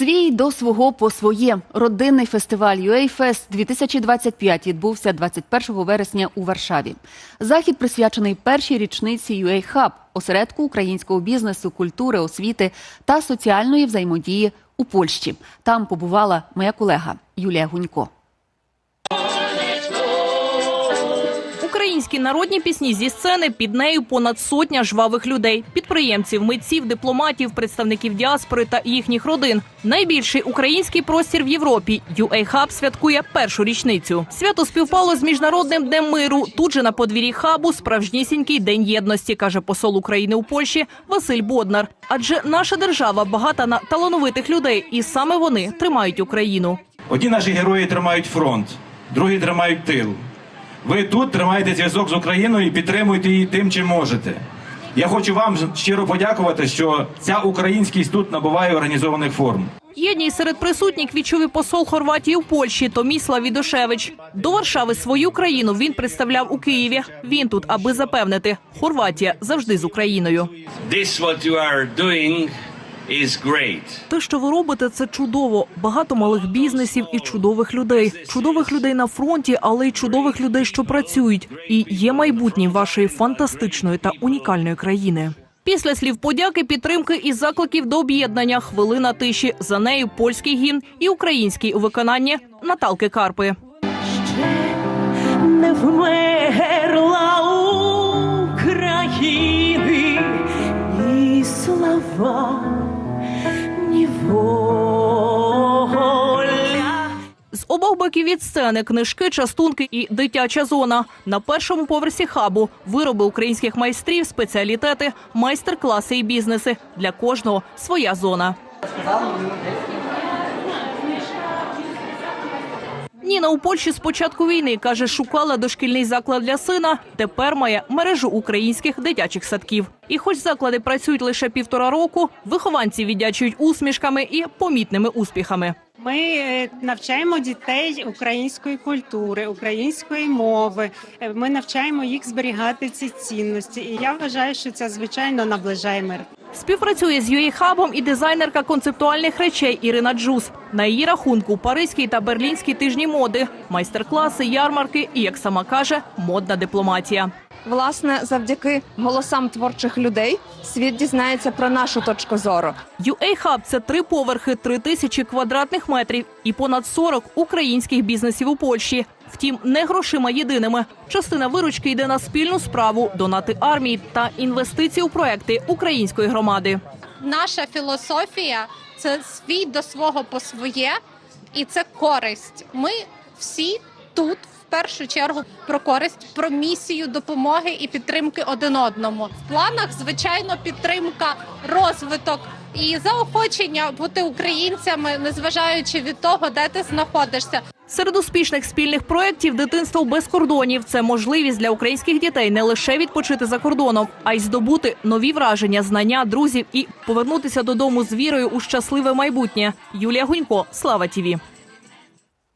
Свій до свого по своє родинний фестиваль Fest 2025 відбувся 21 вересня у Варшаві. Захід присвячений першій річниці Hub – осередку українського бізнесу, культури, освіти та соціальної взаємодії у Польщі. Там побувала моя колега Юлія Гунько. Українські народні пісні зі сцени під нею понад сотня жвавих людей, підприємців, митців, дипломатів, представників діаспори та їхніх родин. Найбільший український простір в Європі UA Hub святкує першу річницю. Свято співпало з міжнародним днем миру. Тут же на подвір'ї хабу справжнісінький день єдності, каже посол України у Польщі Василь Боднар. Адже наша держава багата на талановитих людей, і саме вони тримають Україну. Одні наші герої тримають фронт, другі тримають тил. Ви тут тримаєте зв'язок з Україною і підтримуєте її тим, чим можете. Я хочу вам щиро подякувати, що ця українськість тут набуває організованих форм. Єдність серед присутніх відчув і посол Хорватії у Польщі Томіслав Відошевич. До Варшави свою країну він представляв у Києві. Він тут, аби запевнити, Хорватія завжди з Україною. this what you are doing. Те, що ви робите, це чудово. Багато малих бізнесів і чудових людей. Чудових людей на фронті, але й чудових людей, що працюють. І є майбутнє вашої фантастичної та унікальної країни. Після слів подяки, підтримки і закликів до об'єднання хвилина тиші. За нею польський гімн і український у виконанні Наталки Карпи. Ще не вмерла України ні слава, обох боків від сцени книжки, частунки і дитяча зона. На першому поверсі хабу вироби українських майстрів, спеціалітети, майстер-класи і бізнеси. Для кожного своя зона. Ніна у Польщі з початку війни каже, шукала дошкільний заклад для сина. Тепер має мережу українських дитячих садків. І, хоч заклади працюють лише півтора року, вихованці віддячують усмішками і помітними успіхами. Ми е, навчаємо дітей української культури, української мови. Е, Ми навчаємо їх зберігати ці цінності. І я вважаю, що це звичайно наближає мир. Співпрацює з UA і дизайнерка концептуальних речей Ірина Джус. На її рахунку паризький та берлінський тижні моди, майстер-класи, ярмарки і, як сама каже, модна дипломатія. Власне, завдяки голосам творчих людей світ дізнається про нашу точку зору. UA Hub – це три поверхи, три тисячі квадратних метрів і понад 40 українських бізнесів у Польщі. Втім, не грошима єдиними. Частина виручки йде на спільну справу, донати армії та інвестиції у проекти української громади. наша філософія це свій до свого по своє, і це користь. Ми всі тут першу чергу про користь, про місію допомоги і підтримки один одному. В планах, звичайно, підтримка, розвиток і заохочення бути українцями, незважаючи від того, де ти знаходишся. Серед успішних спільних проєктів дитинство без кордонів це можливість для українських дітей не лише відпочити за кордоном, а й здобути нові враження, знання, друзів і повернутися додому з вірою у щасливе майбутнє. Юлія Гунько, Слава Тіві.